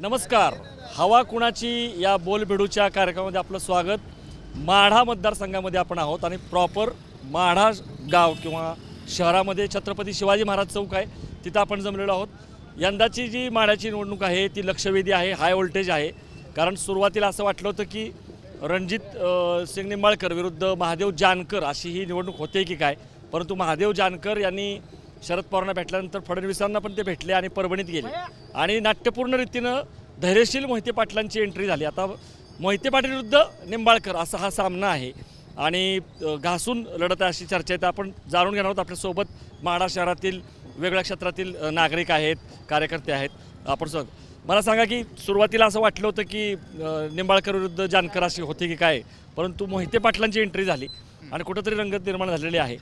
नमस्कार. हवा कुणाची या बोलबिडूच्या कार्यक्रमामध्ये आपलं स्वागत. माढा मतदारसंघामध्ये आपण आहोत आणि प्रॉपर माढा गाव किंवा शहरामध्ये छत्रपती शिवाजी महाराज चौक आहे. तिथं आपण जमलेलो आहोत. यंदाची जी माढ्याची निवडणूक आहे ती लक्षवेधी आहे हाय व्होल्टेज आहे. कारण सुरुवातीला असं वाटलं होतं की रणजित सिंग निंबाळकर विरुद्ध महादेव जानकर अशी ही निवडणूक होते की काय? परंतु महादेव जानकर यांनी शरद पवारांना भेटल्यानंतर फडणवीसांना पण ते भेटले आणि परभणीत गेले. आणि नाट्यपूर्ण रीतीनं धैर्यशील मोहिते पाटलांची एंट्री झाली. आता मोहिते पाटील विरुद्ध निंबाळकर असा हा सामना आहे. आणि घासून लढत आहे अशी चर्चा तर आपण जाणून घेणार आहोत आपल्यासोबत माढा शहरातील वेगळ्या क्षेत्रातील नागरिक आहेत कार्यकर्ते आहेत. आपण सग मला सांगा की सुरुवातीला असं वाटलं होतं की निंबाळकर विरुद्ध जानकर अशी होते की काय? परंतु मोहिते पाटलांची एंट्री झाली. आणि कुठंतरी रंगत निर्माण झालेली आहे.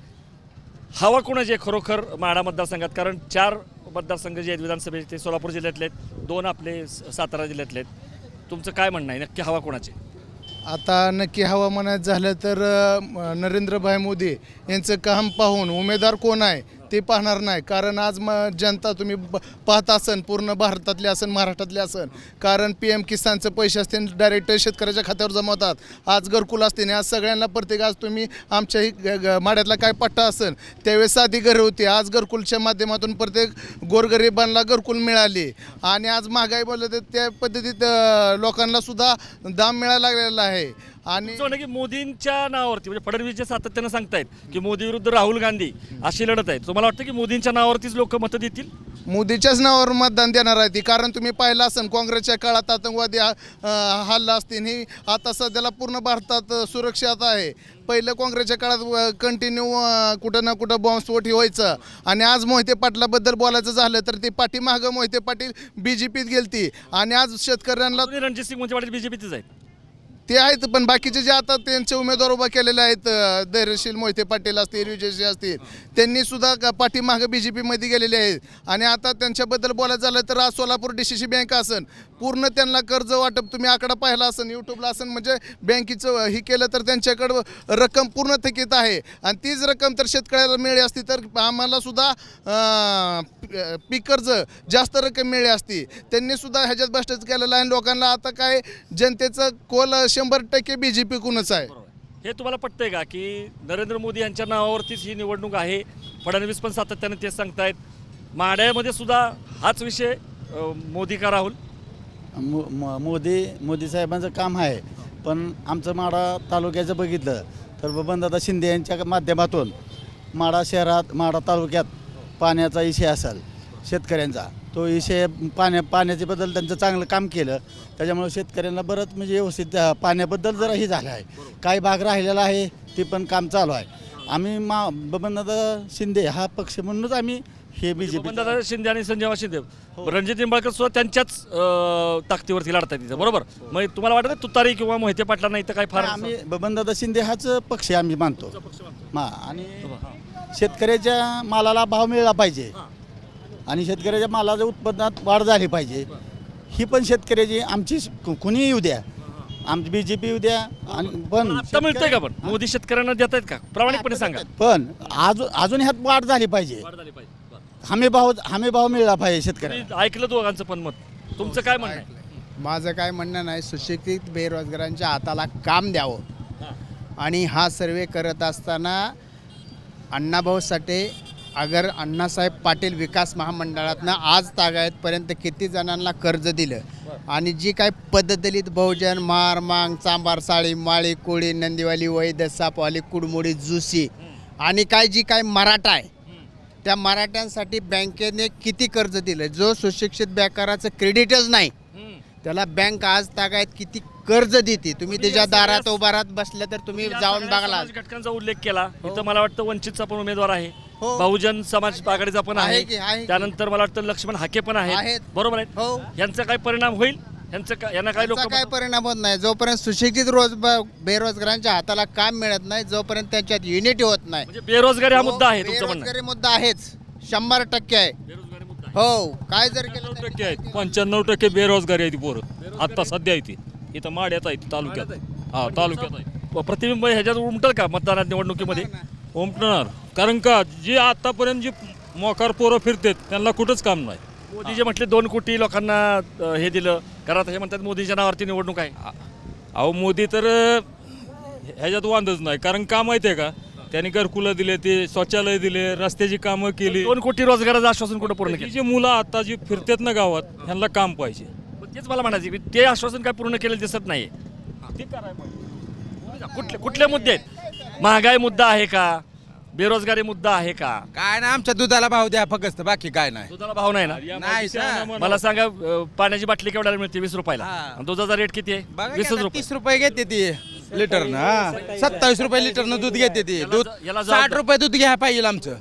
हवा कोणाची आहे खरोखर माढा मतदारसंघात? कारण चार मतदारसंघ जे आहेत विधानसभेचे ते सोलापूर जिल्ह्यातले आहेत दोन आपले स- सातारा जिल्ह्यातले आहेत. तुमचं काय म्हणणं आहे? नक्की हवा कोणाची आता नक्की हवामानात झालं तर नरेंद्रभाई मोदी यांचं काम पाहून उमेदवार कोण आहे? ते पाहणार नाही. कारण आज म जनता तुम्ही ब- पाहत असन पूर्ण भारतातले असन महाराष्ट्रातले असन. कारण पी एम किसानचं पैसे असतील डायरेक्ट शेतकऱ्याच्या खात्यावर जमवतात आज घरकुल असते आज सगळ्यांना प्रत्येक आज तुम्ही आमच्याही ग- ग- माड्यातला काय पट्टा असन त्यावेळेस साधी घरे होती. आज घरकुलच्या माध्यमातून प्रत्येक गोरगरिबांना घरकुल मिळाली. आणि आज महागाई बोललं तर त्या पद्धतीत लोकांनासुद्धा लोकांना सुद्धा दाम मिळायला लागलेला आहे. आणि म्हणणं की मोदींच्या नावावरती म्हणजे फडणवीस जे सातत्यानं सांगतायत की मोदी विरुद्ध राहुल गांधी अशी लढत आहे. तुम्हाला वाटतं की मोदींच्या नावावरतीच लोक मतं देतील? मोदीच्याच नावावर मतदान देणार आहे ती. कारण तुम्ही पाहिलं असेल काँग्रेसच्या काळात आतंकवादी हा- अं, हल्ला असतील. ही आता सध्याला पूर्ण भारतात अं, सुरक्षित आहे. पहिलं काँग्रेसच्या काळात कंटिन्यू कुठं ना कुठं बॉम्बस्फोट व्हायचं. आणि आज मोहिते पाटलाबद्दल बोलायचं झालं तर ती पाठीमागं मोहिते पाटील बी जे पीत गेलती. आणि आज शेतकऱ्यांना रणजित सिंग म्हणजे वाटेल बीजेपीचेच आहेत. ते आहेत पण बाकीचे जे आता त्यांचे उमेदवार उभा केलेले आहेत धैर्यशील मोहिते पाटील असतील विजयशी असतील त्यांनी सुद्धा पाठीमागं बी जे पीमध्ये गेलेले आहेत. आणि आता त्यांच्याबद्दल बोलायचं झालं तर आज Solapur D C C bank असन पूर्ण त्यांना कर्ज वाटप तुम्ही आकडा पाहिला असन यूट्यूबला असन म्हणजे बँकेचं हे केलं तर त्यांच्याकडं रक्कम पूर्ण थकीत आहे. आणि तीच रक्कम तर शेतकऱ्याला मिळली असती तर आम्हाला सुद्धा पी- पीक कर्ज जास्त रक्कम मिळली असती. त्यांनी सुद्धा ह्याच्यात भ्रष्टाचार केलेला आहे. आणि लोकांना आता काय जनतेचं कोल शंभर टक्के बी जे पी कुणच आहे. हे तुम्हाला पटतंय का की नरेंद्र मोदी यांच्या नावावरतीच ही निवडणूक आहे? फडणवीस पण सातत्याने तेच सांगतायत. माढ्यामध्ये सुद्धा हाच विषय मोदी का राहुल? मो मो- मोदी मोदी साहेबांचं काम आहे. पण आमचं माडा तालुक्याचं बघितलं तर बबनदादा शिंदे यांच्या माध्यमातून माडा शहरात माडा तालुक्यात पाण्याचा विषय असेल शेतकऱ्यांचा. तो विषय पाण्या पाण्याच्या बद्दल त्यांचं चांगलं काम केलं. त्याच्यामुळे शेतकऱ्यांना बरंच म्हणजे व्यवस्थित पाण्याबद्दल जरा हे झालं आहे. काही भाग राहिलेला आहे ते पण काम चालू आहे. आम्ही मा बबनदादा शिंदे हा पक्ष म्हणूनच आम्ही हे बी जे दादा शिंदे आणि संजय शिंदे. रणजित निंबाळकर सुद्धा त्यांच्याच अ, ताकदीवरती लढतात तिथं. बरोबर? मग तुम्हाला वाटतं तुतारी किंवा मोहिते पाटलांना इथं काय फार आम्ही बबनदादा शिंदे हाच पक्ष आम्ही मानतो. मा आणि शेतकऱ्याच्या मालाला भाव मिळाला पाहिजे. आणि शेतकऱ्याच्या मालाच्या उत्पन्नात वाढ झाली पाहिजे. ही पण शेतकऱ्याची आमची कु- कुणीही येऊ द्या. आमची बी जे पी येऊ द्या आणि पण आता मिळतंय का पण? मोदी शेतकऱ्यांना देत आहेत का? प्रामाणिकपणे सांगा. पण अजून अजून ह्यात वाढ झाली पाहिजे. हमी भाव हमी भाव मिळाला पाहिजे शेतकऱ्याला ऐकलं दोघांचं पण मत. तुमचं काय म्हणणं आहे? माझं काय म्हणणं नाही सुशिक्षित बेरोजगारांच्या हाताला काम द्यावं. आणि हा सर्वे करत असताना अण्णाभाऊ साठे अगर अण्णासाहेब पाटील विकास महामंडळातनं आज तागायतपर्यंत किती जणांना कर्ज दिलं? आणि जी काय पद्धदलित बहुजन मार मांग चांबार साळी माळी कोळी नंदीवाली वैद सापवाली कुडमुडी जुसी आणि काय जी काय मराठा आहे त्या मराठ्यांसाठी बँकेने किती कर्ज दिलं? जो सुशिक्षित बँकाराचं क्रेडिटच नाही त्याला बँक आज तागायत किती कर्ज देते. तुम्ही त्याच्या दारात उभा राहत बसल्या तर तुम्ही जाऊन बघला घटकांचा उल्लेख केला. इथं मला वाटतं वंचितचा पण उमेदवार आहे. हो. बहुजन समाज आघाडीचा पण आहे आहे. आहे. त्यानंतर मला वाटतं लक्ष्मण हाके पण आहेत. आहेत. बरोबर आहे? हो. यांचा काय परिणाम होईल? यांना काय लोक काय परिणाम होत नाही. जोपर्यंत सुशिक्षित रोज बेरोजगारांच्या हाताला काम मिळत नाही जोपर्यंत त्यांच्यात युनिटी होत नाही. म्हणजे बेरोजगारी हा हो, मुद्दा आहे बेरोजगारी मुद्दा आहेच. शंभर टक्के आहे. हो काय जर केलं टक्के आहेत पंच्याण्णव टक्के बेरोजगारी आहे ती पोरं. आत्ता सध्या आहे ती. इथं माड्यात आहे ती तालुक्यात हा तालुक्यात आहे प्रतिबिंब ह्याच्यात उमटल का मतदानात निवडणुकीमध्ये? उमटणार कारण का जी आतापर्यंत जी मोकार पोरं फिरतात त्यांना कुठंच काम नाही. मोदी जे म्हटले दोन कोटी लोकांना हे दिलं. कारण आता हे म्हणतात मोदीच्या नावावरती निवडणूक आहे. अहो मोदी तर ह्याच्यात वांधच नाही. कारण का माहिती आहे का? त्यांनी घरकुलं दिले ते शौचालय दिले रस्त्याची कामं केली. दोन कोटी रोजगाराचं आश्वासन कुठं पूर्ण केलं? जी मुलं आता जी फिरतात ना गावात ह्यांना काम पाहिजे. तेच मला म्हणायचं की ते आश्वासन काय पूर्ण केलेलं दिसत नाही. ते करायला पाहिजे. कुठले कुठले मुद्दे आहेत? महागाई मुद्दा आहे का? बेरोजगारी मुद्दा आहे का? काय ना आमच्या दुधाला भाव द्या फक्त बाकी काय नाही. दुधाला भाव नाही ना? नाही सर. मला सांगा अ, पाण्याची बाटली केवढ्याला मिळते? वीस रुपयाला. हा. आणि दुधाचा रेट किती आहे? बघा की वीसच आता रुपये. तीस रुपये घेते ती. लिटरनं हा. सत्तावीस रुपये लिटरनं दूध घेते ती. दूध याला जबाबदार- साठ रुपये दूध घ्या पाहिजे आमचं.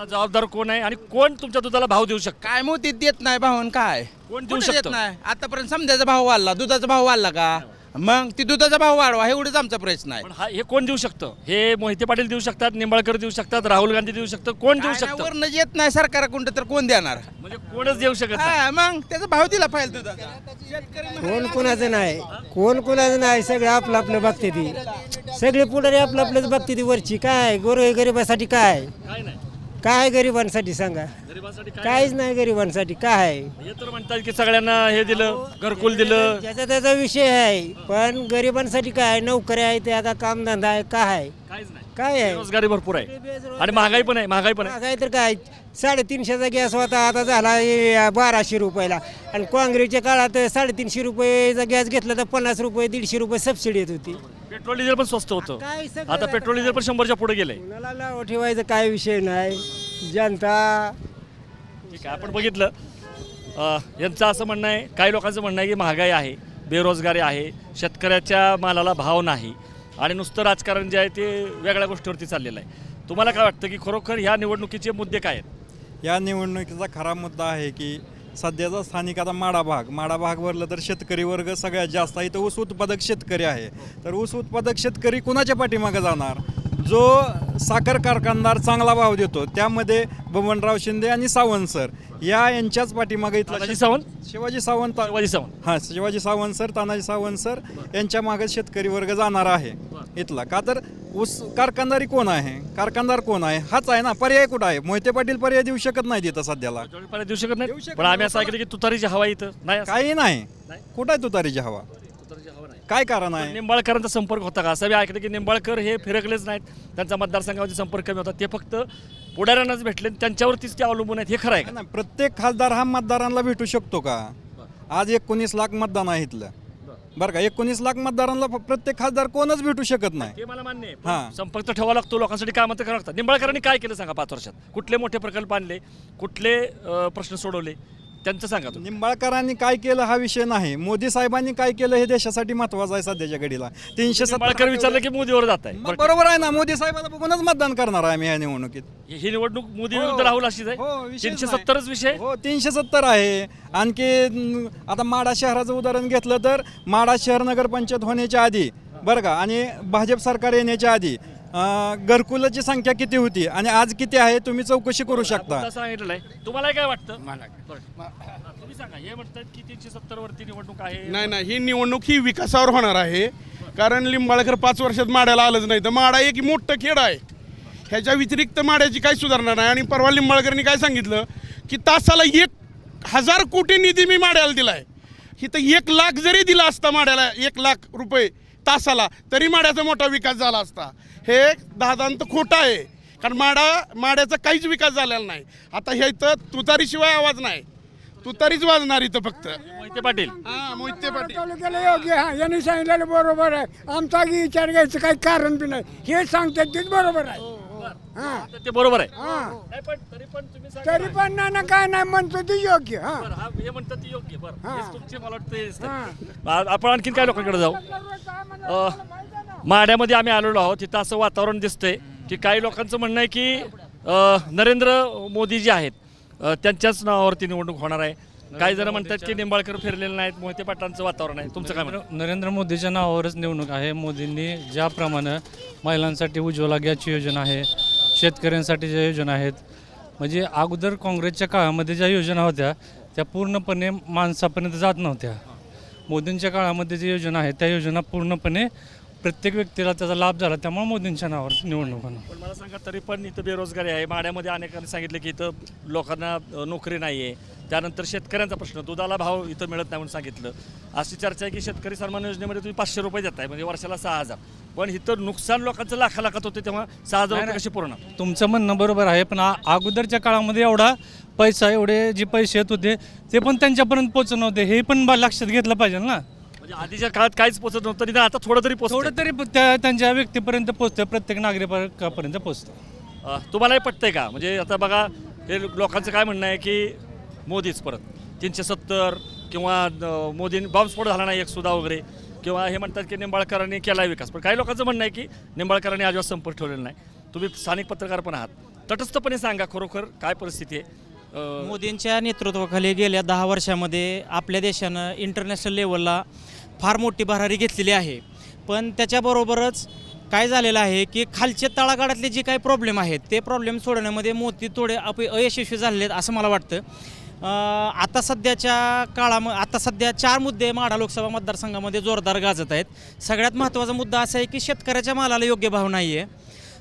याला जबाबदार कोण आहे आणि कोण तुमच्या दुधाला भाव देऊ शकतो? काय मोती देत नाही भाऊन काय? कोण देऊ कुठं देत शकतं? नाही? आतापर्यंत समजायचा भाव वाढला दुधाचा भाव वाढला का? मग ती दुधाचा भाव वाढवा हे एवढंच आमचा प्रश्न आहे. पण हा हे कोण देऊ शकतं? हे मोहिते पाटील देऊ शकतात निंबाळकर देऊ शकतात राहुल गांधी देऊ शकतं कोण देऊ शकतं? येत नाही सरकार कोणतं तर कोण देणार? म्हणजे कोणच देऊ शकत नाही. हा मग त्याचा भाव दिला पाहिजे दुधाचा. कोण कुणाचं नाही? कोण कुणाचं नाही? सगळं आपलं आपलं बघते ती. सगळे पुढारी आपलं आपलंच बघते ती वरची. काय? गोर गरिबासाठी काय? काय नाही. काय गरिबांसाठी सांगा? गरिबांसाठी काय काहीच नाही गरिबांसाठी काय? हे तर म्हणतात की सगळ्यांना हे दिलं घरकुल दिलं. ज्याचा त्याचा विषय आहे पण गरिबांसाठी काय? नोकऱ्या आहे ते आता कामधंदा आहे काय? आहे काहीच नाही. काय आहे? बेरोजगारी भरपूर आहे. आणि महागाई पण आहे महागाई पण आहे. काय तर काय? साडेतीनशेचा गॅस होता आता झाला बाराशे रुपयाला. आणि काँग्रेसच्या काळात साडेतीनशे रुपयेचा गॅस घेतला तर पन्नास रुपये दीडशे रुपये सबसिडी येत होती. पेट्रोल डिझेल पण स्वस्त होतं. काय सगळं आता पेट्रोल डिझेल पण शंभरच्या पुढे गेलंय. कुणाला नाव ठेवायचं काय विषय नाही. जनता. ठीक आहे आपण बघितलं. अ, यांचं असं म्हणणं आहे काही लोकांचं म्हणणं आहे की महागाई आहे बेरोजगारी आहे शेतकऱ्याच्या मालाला भाव नाही. आणि नुसतं राजकारण जे आहे ते वेगळ्या गोष्टीवरती चाललेलं आहे. तुम्हाला काय वाटतं की खरोखर ह्या निवडणुकीचे मुद्दे काय आहेत? या निवडणुकीचा खरा मुद्दा आहे की सध्याचा स्थानिक आता माडा भाग माडा भाग भरलं तर शेतकरी वर्ग सगळ्यात जास्त. आहे इथं ऊस उत्पादक शेतकरी आहे. तर ऊस उत्पादक शेतकरी कुणाच्या पाठीमागे जाणार? जो साखर कारखानदार चांगला भाव देतो त्यामध्ये बबनराव शिंदे आणि सावंत सर या यांच्याच पाठीमागे इथला तानाजी सावंत? शिवाजी सावंत शिवाजी सावंत. हां शिवाजी सावंत सर तानाजी सावंत सर यांच्या मागे शेतकरी वर्ग जाणार आहे इथला. का तर ऊस कारखानदारी कोण आहे? कारखानदार कोण आहे? हाच आहे ना पर्याय कुठं आहे? मोहिते पाटील पर्याय देऊ शकत नाही तिथं सध्याला. देऊ शकत देऊ नाही शकत पण आम्ही. असं ऐकलं की तुतारीची हवा इथं. नाही असं. काही नाही? कुठं आहे तुतारीची हवा? काय कारण आहे? निंबाळकरांचा संपर्क होता का? असं मी ऐकलं की निंबाळकर हे फिरकलेच नाहीत. त्यांचा मतदारसंघामध्ये संपर्क कमी होता. ते फक्त पुढाऱ्यांनाच भेटले त्यांच्यावरतीच ते अवलंबून आहेत. हे खरं आहे का? नाही, प्रत्येक खासदार हा मतदारांना भेटू शकतो का? आज एकोणीस लाख मतदान आहे इथलं. बरं का? एकोणीस लाख मतदारांना प्रत्येक खासदार कोणच भेटू शकत नाही. ते मला मान्य आहे. हां. पण संपर्क तर ठेवावा लागतो. लोकांसाठी कामं तर करावं लागतात. निंबाळकरांनी काय केलं सांगा पाच वर्षात? कुठले मोठे प्रकल्प आणले? कुठले अं, प्रश्न सोडवले? त्यांचं सांगा तुम्ही. निंबाळकरांनी काय केलं हा विषय नाही. मोदी साहेबांनी काय केलं हे देशासाठी महत्वाचं आहे सध्याच्या घडीला. तीनशे निंबाळकर विचारलं की मोदीवर जात आहे. बरोबर आहे ना मोदी साहेबांना बघूनच मतदान करणार आहे आम्ही या निवडणुकीत. ही निवडणूक मोदी हो. विरुद्ध राहुल अशीच हो, आहे विषयच तीनशे नाही. सत्तरच विषय? हो तीनशे सत्तर आहे. आणखी न, आता माडा शहराचं उदाहरण घेतलं तर माडा शहर नगरपंचायत होण्याच्या आधी बरं का आणि भाजप सरकार येण्याच्या आधी घरकुलाची संख्या किती होती आणि आज किती आहे तुम्ही चौकशी करू शकता? मुद्दा सांगितलेलं आहे? तुम्हाला काय वाटतं? बरं. तुम्ही सांगा हे म्हणतात की तीनशे सत्तर वरती निवडणूक आहे. नाही नाही ही निवडणूक ही विकासावर होणार आहे. कारण लिंबाळकर पाच वर्षात माड्याला आलंच नाही. तर माडा एक मोठं खेड आहे. ह्याच्या व्यतिरिक्त माड्याची काही सुधारणा नाही. आणि परवा लिंबाळकरनी काय सांगितलं? की तासाला एक हजार कोटी निधी मी माड्याला दिला आहे इथं एक लाख जरी दिला असता माड्याला एक लाख रुपये तासाला तरी माड्याचा मोठा विकास झाला असता. हे दादांत खोटं आहे. कारण माडा माड्याचा काहीच विकास झालेला नाही. आता ह्या इथं तुतारीशिवाय आवाज नाही. तुतारीच वाजणार इथं फक्त. मोहिते पाटील. हा मोहिते पाटील. तालुक्याला योग्य हा यांनी सांगितलेलं बरोबर आहे. आमचा की विचार घ्यायचं काही कारण बी नाही. हे सांगतात तेच बरोबर आहे. हा. तर ते बरोबर आहे. हा. नाही पण तरी पण तुम्ही सांगा तरी पण ना ना काय नाही म्हणतो ते योग्य हा. बरं, हा हे म्हणतात ते योग्य बरं. हां. हेच तुमचे मला वाटतं हेच तर. आ- आपण आणखीन काय लोकांकडे जाऊ? अ, माढ्यामध्ये आम्ही आलेलो आहोत. तिथं असं वातावरण दिसतंय की काही लोकांचं म्हणणं आहे की अ, नरेंद्र मोदी जे आहेत. अ, त्यांच्याच नावावरती निवडणूक होणार आहे. काही जण म्हणतात की निंबाळकर फिरलेले नाहीत मोहिते पाटलांचं वातावरण आहे. तुमचं काय म्हणणं? नरेंद्र मोदीच्या नावावरच निवडणूक आहे. मोदींनी ज्याप्रमाणे महिलांसाठी उज्ज्वला गॅसची योजना आहे शेतकऱ्यांसाठी ज्या योजना आहेत म्हणजे अगोदर काँग्रेसच्या काळामध्ये ज्या योजना होत्या त्या पूर्णपणे माणसापर्यंत जात नव्हत्या. मोदींच्या काळामध्ये ज्या योजना आहेत त्या योजना पूर्णपणे प्रत्येक व्यक्तीला त्याचा लाभ झाला त्यामुळे मोदींच्या नावावर निवडणूक होणार. पण मला सांगा तरी पण इथं बेरोजगारी आहे. माड्यामध्ये अनेकांनी सांगितलं की इथं लोकांना अ, नोकरी नाही आहे त्यानंतर शेतकऱ्यांचा प्रश्न दुधाला भाव इथं मिळत नाही म्हणून सांगितलं. अशी चर्चा आहे की शेतकरी सन्मान योजनेमध्ये तुम्ही पाचशे रुपये देताय म्हणजे वर्षाला सहा हजार. पण इथं नुकसान लोकांचं लाखा लाखात होते तेव्हा सहा हजार रुपये कसे पूर्ण तुमचं म्हणणं बरोबर आहे पण आ- अगोदरच्या काळामध्ये एवढा पैसा एवढे जे पैसे येत होते ते पण त्यांच्यापर्यंत पोचत नव्हते. हे पण बा- लक्षात घेतलं पाहिजे ना. आधीच्या काळात काहीच पोचत नव्हतं निदान आता थोडं तरी पोचत थोडं तरी त्या त्यांच्या व्यक्तीपर्यंत पोचतं प्रत्येक नागरिकापर्यंत पोचतं अ, तुम्हालाही पटतंय का? म्हणजे आता बघा हे लोकांचं काय म्हणणं आहे की मोदीच परत. तीनशे सत्तर किंवा अ, मोदी बॉम्बस्फोट झाला नाही एक सुद्धा वगैरे. किंवा हे म्हणतात की निंबाळकरांनी केला विकास. पण काही लोकांचं म्हणणं आहे की निंबाळकरांनी अजिबात संपर्क ठेवलेला नाही. तुम्ही स्थानिक पत्रकार पण आहात. तटस्थपणे सांगा खरोखर काय परिस्थिती आहे? अ, मोदींच्या नेतृत्वाखाली गेल्या दहा वर्षामध्ये आपल्या देशानं इंटरनॅशनल लेवलला फार मोठी भरारी घेतलेली आहे. पण त्याच्याबरोबरच काय झालेलं आहे की खालचे तळागाळातले जे काही प्रॉब्लेम आहेत ते प्रॉब्लेम सोडवण्यामध्ये मोती थोडे अप अयशस्वी झालेले आहेत असं मला वाटतं. आता सध्याच्या काळाम आता सध्या चार मुद्दे माढा लोकसभा मतदारसंघामध्ये जोरदार गाजत आहेत. सगळ्यात महत्त्वाचा मुद्दा असा आहे की शेतकऱ्याच्या मालाला योग्य भाव नाही आहे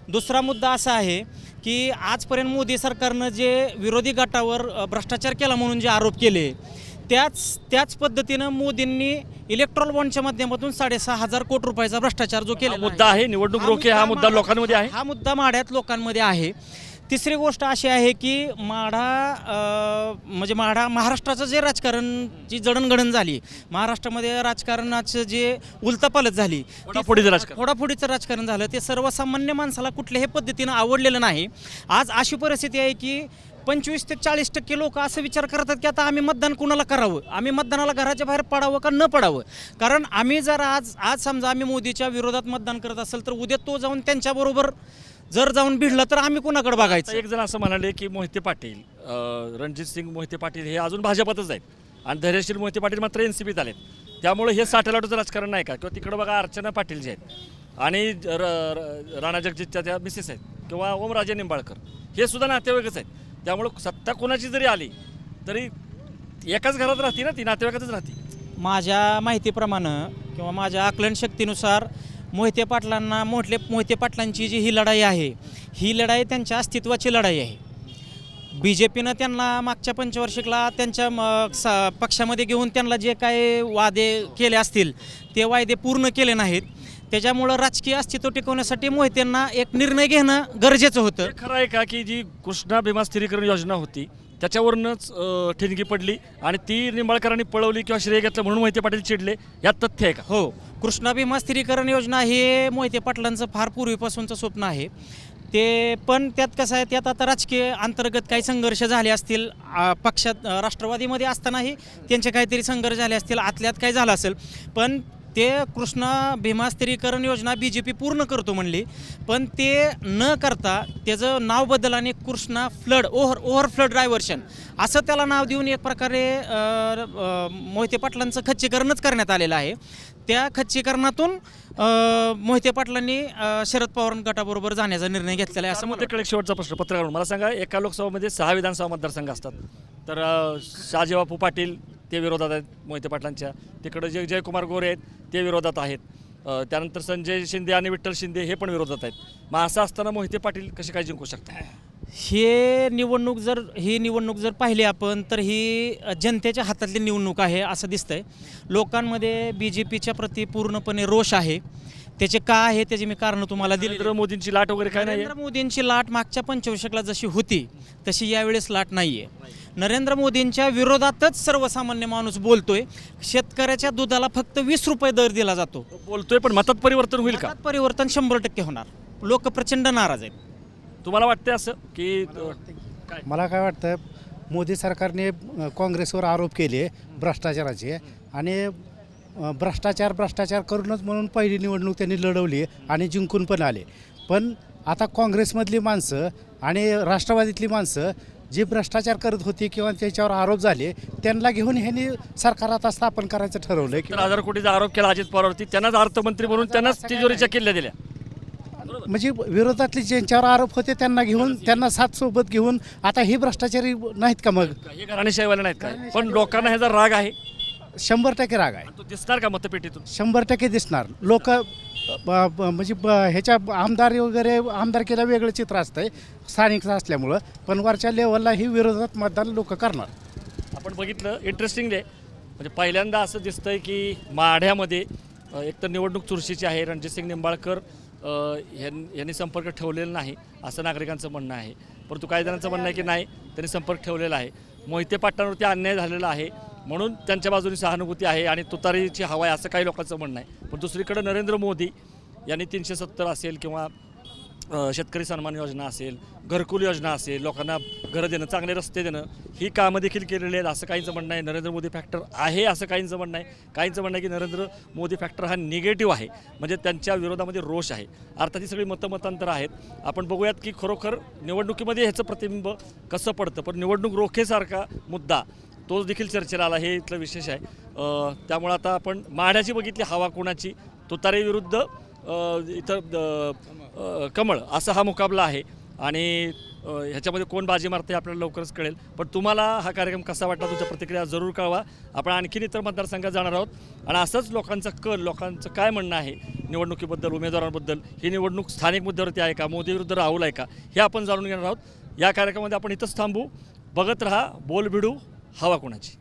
दुसरा मुद्दा असा आहे की आजपर्यंत मोदी सरकारनं जे विरोधी गटावर भ्रष्टाचार केला म्हणून जे आरोप केले त्याच त्याच पद्धतीनं मोदींनी इलेक्ट्रॉल बॉन्डच्या माध्यमातून साडेसहा हजार कोटी रुपयाचा भ्रष्टाचार जो केला मुद्दा आहे निवडणूक रोखे हा मुद्दा लोकांमध्ये आहे. हा मुद्दा माढ्यात लोकांमध्ये आहे. तिसरी गोष्ट अशी आहे की माढा म्हणजे माढा महाराष्ट्राचं जे राजकारणची जडणघडण झाली महाराष्ट्रामध्ये राजकारणाचं जे उलतापालत झाली फोडाफोडीचं राजकारण. फोडाफोडीचं राजकारण झालं. ते सर्वसामान्य माणसाला कुठल्याही पद्धतीनं आवडलेलं नाही. आज अशी परिस्थिती आहे की पंचवीस ते चाळीस टक्के लोक असं विचार करतात की आता आम्ही मतदान कुणाला करावं? आम्ही मतदानाला घराच्या बाहेर पडावं का न पडावं? कारण आम्ही जर आज आज समजा आम्ही मोदीच्या विरोधात मतदान करत असेल तर उद्या तो जाऊन त्यांच्याबरोबर जर जाऊन भिडला तर आम्ही कुणाकडे बघायचं? एक जण असं म्हणाले की मोहिते पाटील रणजित सिंग मोहिते पाटील हे अजून भाजपातच आहेत. आणि धैर्यशील मोहिते पाटील मात्र एन सी बीत आलेत. त्यामुळे हे साठेलाटचं राजकारण नाही का? किंवा तिकडं बघा अर्चना पाटील जे आहेत आणि राणा जगजितच्या त्या मिसेस आहेत किंवा ओमराजे निंबाळकर हे सुद्धा नातेवाईकच आहेत. त्यामुळं सत्ता कोणाची जरी आली तरी एकाच घरात राहते ना ती नातेवाईकातच राहते. माझ्या माहितीप्रमाणे किंवा माझ्या आकलन शक्तीनुसार मोहिते पाटलांना मोठले मोहिते पाटलांची जी ही लढाई आहे ही लढाई त्यांच्या अस्तित्वाची लढाई आहे. बी जे पीनं त्यांना मागच्या पंचवार्षिकला त्यांच्या म- स- पक्षामध्ये घेऊन त्यांना जे काय वादे केले असतील ते वायदे पूर्ण केले नाहीत. त्याच्यामुळं राजकीय अस्तित्व टिकवण्यासाठी मोहितेंना एक निर्णय घेणं गरजेचं होतं. हे खरं आहे का की जी कृष्णा भीमा स्थिरीकरण योजना होती त्याच्यावरूनच अ, ठिणगी पडली आणि ती निंबाळकरांनी पळवली किंवा श्रेय घेतलं म्हणून मोहिते पाटील चिडले यात तथ्य आहे का? हो. कृष्णा भीमा स्थिरीकरण योजना हे मोहिते पाटलांचं फार पूर्वीपासूनचं स्वप्न आहे. ते पण त्यात कसं आहे त्यात आता राजकीय अंतर्गत काही संघर्ष झाले असतील आ, पक्षात अ, राष्ट्रवादीमध्ये असतानाही त्यांचे काहीतरी संघर्ष झाले असतील आतल्यात काय झालं असेल. पण ते कृष्णा भीमा स्थिरीकरण योजना बी जे पी पूर्ण करतो म्हणली. पण ते न करता त्याचं नाव बदल आणि Krishna flood over over flood diversion असं त्याला नाव देऊन एक प्रकारे मोहिते पाटलांचं खच्चीकरणच करण्यात आलेलं आहे. त्या खच्चीकरणातून मोहिते पाटलांनी शरद पवार गटाबरोबर जाण्याचा निर्णय घेतलेला आहे असं मला शेवटचा प्रश्न पत्रकार. मला सांगा एका लोकसभामध्ये सहा विधानसभा मतदारसंघ असतात. तर शहाजीबापू पाटील ते विरोधात आहेत मोहिते पाटलांच्या. तिकडं जे जयकुमार गोरे आहेत ते विरोधात आहेत. त्यानंतर संजय शिंदे आणि विठ्ठल शिंदे हे पण विरोधात आहेत. मग असं असताना मोहिते पाटील कसे काय जिंकू शकतात? हे निवडणूक जर ही निवडणूक जर पाहिली आपण तर ही जनतेच्या हातातली निवडणूक आहे असं दिसतंय. लोकांमध्ये बी जे पीच्या प्रती पूर्णपणे रोष आहे. त्याचे का आहे त्याची मी कारणं तुम्हाला दिली नरेंद्र मोदींची लाट वगैरे काय नाही नरेंद्र मोदींची लाट मागच्या पंचवर्षिकला जशी होती तशी यावेळेस लाट नाहीये. नरेंद्र मोदींच्या विरोधातच सर्वसामान्य माणूस बोलतोय. शेतकऱ्याच्या दुधाला फक्त वीस रुपये दर दिला जातो. बोलतोय पण मतात परिवर्तन होईल का? मतात परिवर्तन शंभर टक्के होणार. लोक प्रचंड नाराज आहेत. तुम्हाला वाटतंय असं की काय? मला काय वाटतं मोदी सरकारने अ, काँग्रेसवर आरोप केले भ्रष्टाचाराचे. आणि भ्रष्टाचार भ्रष्टाचार करूनच म्हणून पहिली निवडणूक त्यांनी लढवली आणि जिंकून पण आले. पण आता काँग्रेसमधली माणसं आणि राष्ट्रवादीतली माणसं जी भ्रष्टाचार करत होती किंवा त्याच्यावर आरोप झाले त्यांना घेऊन ह्यांनी सरकार आता स्थापन करायचं ठरवलं तर हजार कोटीचा आरोप केला अजित पवारवरती. त्यांनाच अर्थमंत्री म्हणून त्यांनाच तिजोरीच्या किल्ल्या दिल्या. म्हणजे विरोधातले ज्यांच्यावर आरोप होते त्यांना घेऊन त्यांना साथ सोबत घेऊन आता हे भ्रष्टाचारी नाहीत का मग? हे घराणेशाहीवाले नाहीत काय पण लोकांना ह्याचा राग आहे. शंभर टक्के राग आहे. तो दिसणार का मतपेटीतून? शंभर टक्के दिसणार. लोक म्हणजे ब- ह्याच्या आमदार वगैरे आमदारकीला वेगळं चित्र असतंय स्थानिक असल्यामुळं पण वरच्या लेवलला ही विरोधात मतदान लोक करणार. आपण बघितलं इंटरेस्टिंग आहे म्हणजे पहिल्यांदा असं दिसतंय की माढ्यामध्ये अ, एक तर निवडणूक चुरशीची आहे रणजितसिंग निंबाळकर अ, यां- यांनी संपर्क ठेवलेला नाही असं नागरिकांचं म्हणणं आहे. परंतु काही जणांचं म्हणणं आहे की नाही त्यांनी संपर्क ठेवलेला आहे. मोहिते पाटलांवरती अन्याय झालेला आहे. म्हणून त्यांच्या बाजूने सहानुभूती आहे आणि तुतारीची हवा आहे असं काही लोकांचं म्हणणं आहे पण दुसरीकडे नरेंद्र मोदी यांनी तीनशे सत्तर असेल किंवा शेतकरी सन्मान योजना असेल घरकुल योजना असेल लोकांना घरं देणं चांगले रस्ते देणं ही कामं देखील केलेली आहेत असं काहींचं म्हणणं आहे नरेंद्र मोदी फॅक्टर आहे असं काहींचं म्हणणं आहे काहींचं म्हणणं आहे की नरेंद्र मोदी फॅक्टर हा निगेटिव्ह आहे. म्हणजे त्यांच्या विरोधामध्ये रोष आहे. अर्थात ही सगळी मतमतांतर आहेत. आपण बघूयात की खरोखर निवडणुकीमध्ये ह्याचं प्रतिबिंब कसं पडतं. पण निवडणूक रोखेसारखा मुद्दा तोच देखील चर्चेला आला हे इथलं विशेष आहे. त्यामुळं आता आपण माढ्याची बघितली हवा कोणाची? तुतारेविरुद्ध इथं कमळ असा हा मुकाबला आहे. आणि ह्याच्यामध्ये कोण बाजी मारते आपल्याला लवकरच कळेल. पण तुम्हाला हा कार्यक्रम कसा वाटला तुमच्या प्रतिक्रिया जरूर कळवा. आपण आणखीन इतर मतदारसंघात जाणार आहोत. आणि असंच लोकांचा कल लोकांचं काय म्हणणं आहे निवडणुकीबद्दल उमेदवारांबद्दल ही निवडणूक स्थानिक मुद्द्यावरती आहे का मोदी विरुद्ध राहुल आहे का हे आपण जाणून घेणार आहोत. या कार्यक्रमामध्ये आपण इथंच थांबू. बघत राहा बोल भिडू. हवा कोणाची